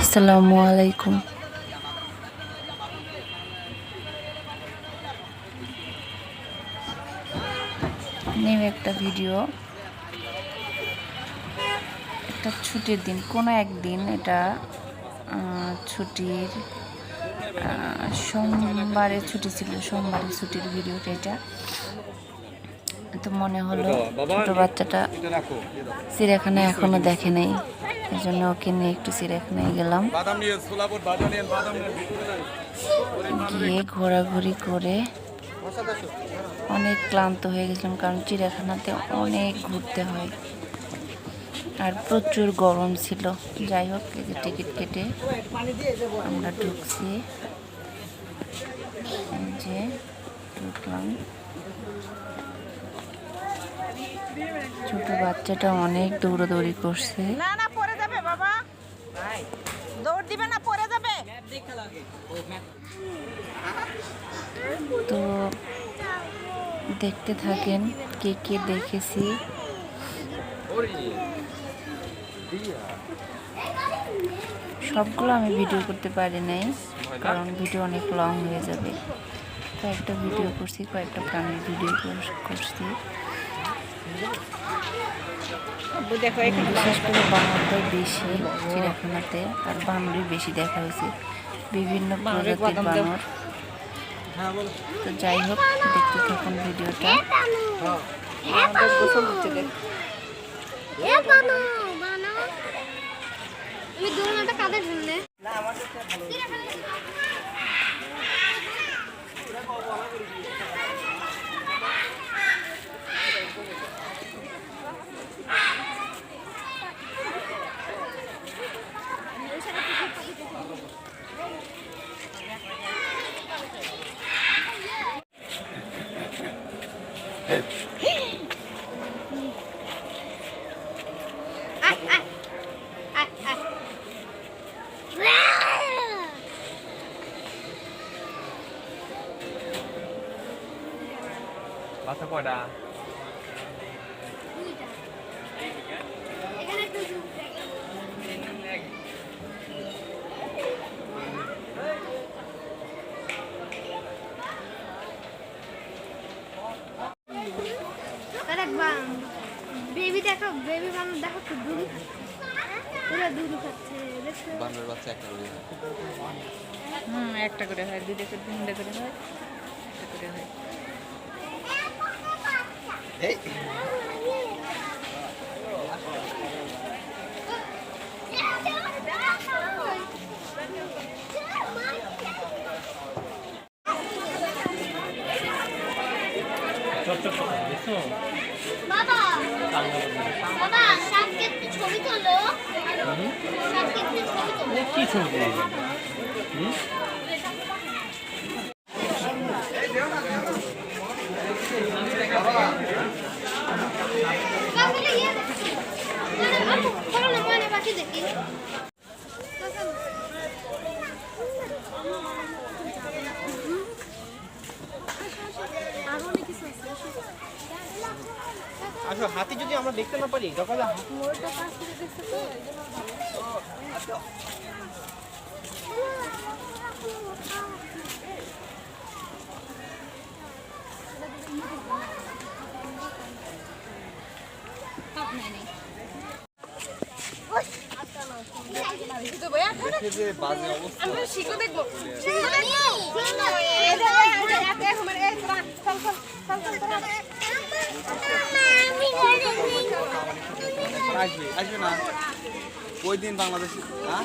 আসসালামু আলাইকুম। নিউ একটা ভিডিও। একটা ছুটির দিন, কোনো একদিন এটা ছুটির সোমবারে ছুটি ছিল, সোমবারের ছুটির ভিডিওটা এটা। তো মনে হলো ছোট বাচ্চাটা চিড়িয়াখানা এখনও দেখে নেই এই জন্য ওকে নিয়ে একটু চিড়িয়াখানায় গেলাম। গিয়ে ঘোরাঘুরি করে অনেক ক্লান্ত হয়ে গেছিলাম কারণ চিড়িয়াখানাতে অনেক ঘুরতে হয়। আর প্রচুর গরম ছিল। যাই হোক টিকিট কেটে আমরা ঢুকছি। যে ঢুকলাম। ছোট বাচ্চাটা অনেক দৌড়াদৌড়ি করছে। না না পড়ে যাবে বাবা। দৌড় দিবে না পড়ে যাবে। তো দেখতে থাকেন কে কে দেখেছি। সবগুলো আমি ভিডিও করতে পারি নাই কারণ ভিডিও অনেক লং হয়ে যাবে। কয়েকটা ভিডিও করছি কয়েকটা প্রাণীর ভিডিও করছি। দেখো এখানে বিশেষ করে বানরটাই বেশি চিড়িয়াখানাতে আর বানরই বেশি দেখা হয়েছে। বিভিন্ন প্রজাতির বানর। তো যাই হোক দেখতে থাকুন ভিডিওটা। তুমি কাদের জন্য বাচ্চা কয়টা এখানে একটু বেবি দেখো মানুষ দেখো তো দুধু খাচ্ছে। পুরো দুধু খাচ্ছে দেখছ বানরের বাচ্চা একটা করে হুম একটা করে হয় দুইটা করে তিনটা করে হয় একটা করে হয়। বাবা বাবা একটু ছবি ইয়ে মানে দেখি আরও অনেক কিছু আছে আসলে হাতি যদি আমরা দেখতে না পারি তাহলে হাতি দেখে যে বাজে অবস্থা শিখো দেখব আসবে আসবে না? ওই দিন বাংলাদেশ হ্যাঁ?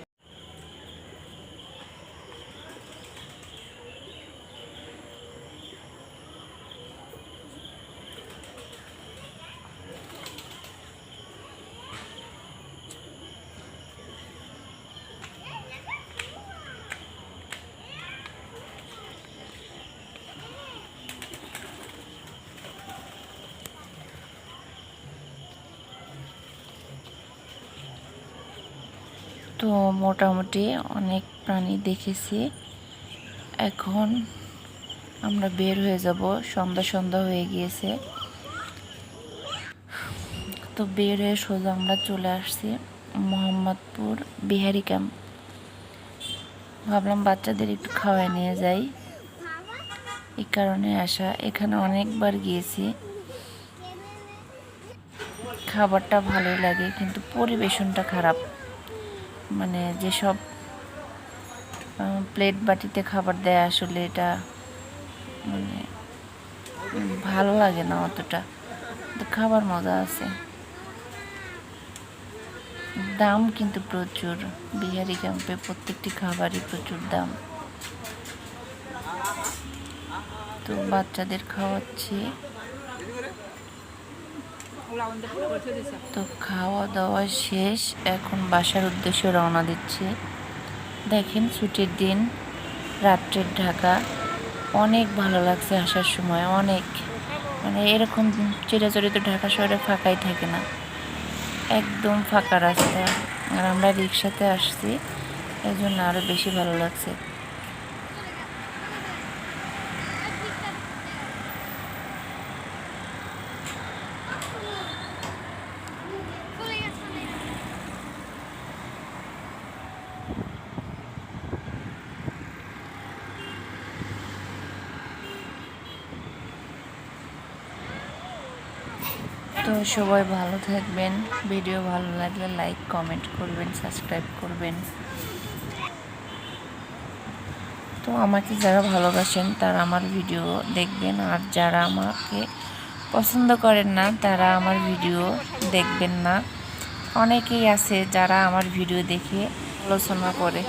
তো মোটামুটি অনেক প্রাণী দেখেছি। এখন আমরা বের হয়ে যাব। সন্ধ্যা সন্ধ্যা হয়ে গিয়েছে। তো বের হয়ে সোজা আমরা চলে আসছি মোহাম্মদপুর বিহারি ক্যাম্প। ভাবলাম বাচ্চাদের একটু খাওয়াই নিয়ে যাই। এই কারণে আসা। এখানে অনেকবার গিয়েছি। খাবারটা ভালোই লাগে, কিন্তু পরিবেশনটা খারাপ। মানে যেসব প্লেট বাটিতে খাবার দেয় আসলে এটা মানে ভালো লাগে না অতটা। খাবার মজা আছে। দাম কিন্তু প্রচুর। বিহারি ক্যাম্পে প্রত্যেকটি খাবারই প্রচুর দাম। তো বাচ্চাদের খাওয়াচ্ছি। তো খাওয়া দাওয়া শেষ, এখন বাসার উদ্দেশ্যে রওনা দিচ্ছি। দেখেন ছুটির দিন, রাত্রের ঢাকা। অনেক ভালো লাগছে আসার সময়, অনেক। মানে এরকম চিরাচরিত ঢাকা শহরে ফাঁকাই থাকে না। একদম ফাঁকা রাস্তা। আর আমরা রিক্সাতে আসছি এই জন্য আরও বেশি ভালো লাগছে। তো সবাই ভালো থাকবেন। ভিডিও ভালো লাগলে লাইক কমেন্ট করবেন সাবস্ক্রাইব করবেন। তো আমাকে যারা ভালোবাসেন, তারা আমার ভিডিও দেখবেন। আর যারা আমাকে পছন্দ করেন না, তারা আমার ভিডিও দেখবেন না। অনেকেই আছে যারা আমার ভিডিও দেখে আলোচনা করে।